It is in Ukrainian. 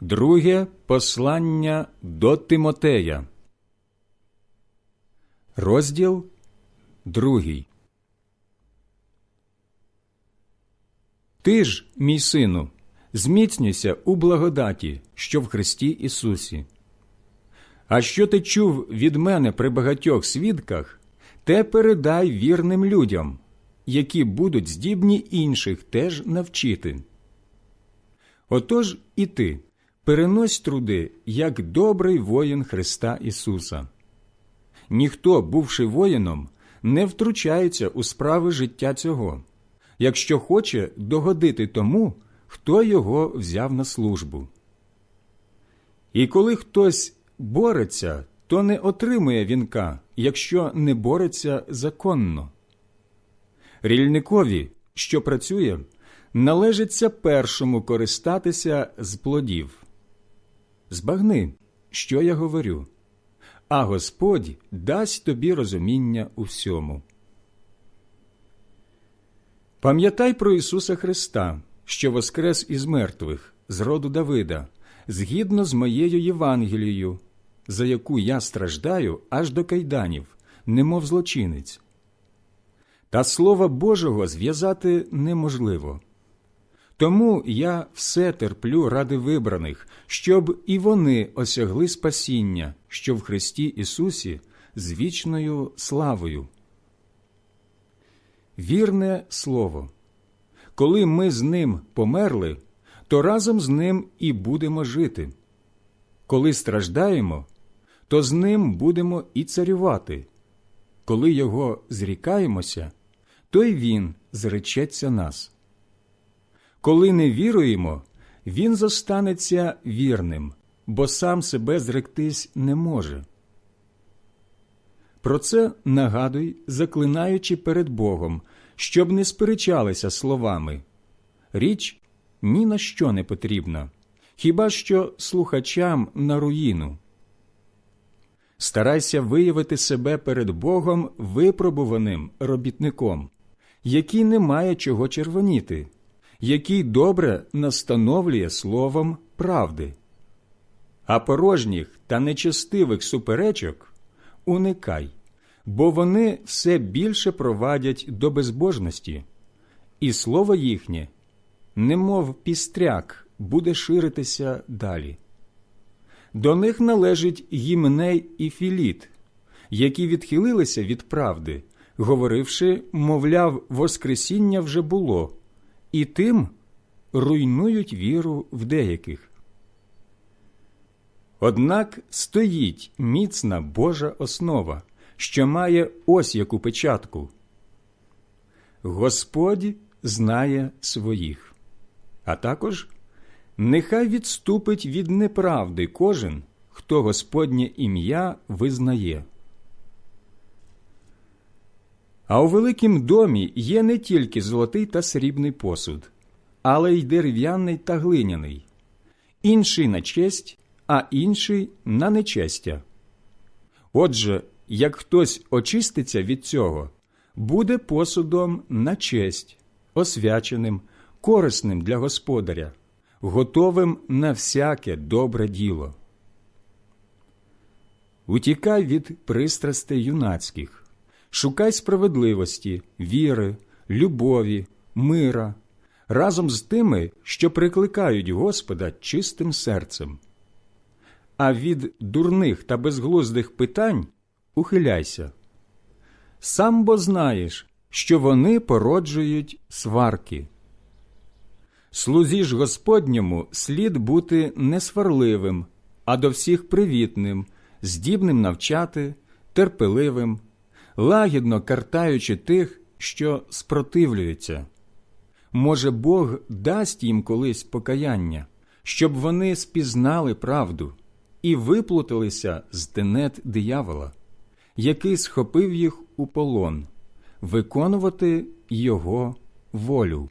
Друге послання до Тимотея. Розділ другий. Ти ж, мій сину, зміцнюйся у благодаті, що в Христі Ісусі. А що ти чув від мене при багатьох свідках, те передай вірним людям, які будуть здібні інших теж навчити. Отож і ти перенось труди, як добрий воїн Христа Ісуса. Ніхто, бувши воїном, не втручається у справи життя цього, якщо хоче догодити тому, хто його взяв на службу. І коли хтось бореться, то не отримує вінка, якщо не бореться законно. Рільникові, що працює, належиться першому користатися з плодів. Збагни, що я говорю, а Господь дасть тобі розуміння у всьому. Пам'ятай про Ісуса Христа, що воскрес із мертвих, з роду Давида, згідно з моєю Євангелією, за яку я страждаю аж до кайданів, немов злочинець. Та Слова Божого зв'язати неможливо. Тому я все терплю ради вибраних, щоб і вони осягли спасіння, що в Христі Ісусі з вічною славою. Вірне Слово. Коли ми з ним померли, то разом з ним і будемо жити. Коли страждаємо, то з ним будемо і царювати. Коли його зрікаємося, то й він зречеться нас. Коли не віруємо, він зостанеться вірним, бо сам себе зректись не може. Про це нагадуй, заклинаючи перед Богом, щоб не сперечалися словами. Річ ні на що не потрібна, хіба що слухачам на руїну. Старайся виявити себе перед Богом випробуваним робітником, який не має чого червоніти, який добре настановлює словом правди. А порожніх та нечестивих суперечок уникай, бо вони все більше провадять до безбожності, і слово їхнє, немов пістряк, буде ширитися далі. До них належить Гімней і Філіт, які відхилилися від правди, говоривши, мовляв, Воскресіння вже було, і тим руйнують віру в деяких. Однак стоїть міцна Божа основа, що має ось яку печатку. Господь знає своїх, а також нехай відступить від неправди кожен, хто Господнє ім'я визнає. А у великім домі є не тільки золотий та срібний посуд, але й дерев'яний та глиняний, інший на честь, а інший на нечестя. Отже, як хтось очиститься від цього, буде посудом на честь, освяченим, корисним для господаря, готовим на всяке добре діло. Утікай від пристрастей юнацьких, шукай справедливості, віри, любові, мира разом з тими, що прикликають Господа чистим серцем. А від дурних та безглуздих питань ухиляйся. Сам бо знаєш, що вони породжують сварки. Слузі ж Господньому слід бути несварливим, а до всіх привітним, здібним навчати, терпеливим, лагідно картаючи тих, що спротивлюються. Може, Бог дасть їм колись покаяння, щоб вони спізнали правду і виплуталися з тенет диявола, який схопив їх у полон, виконувати його волю.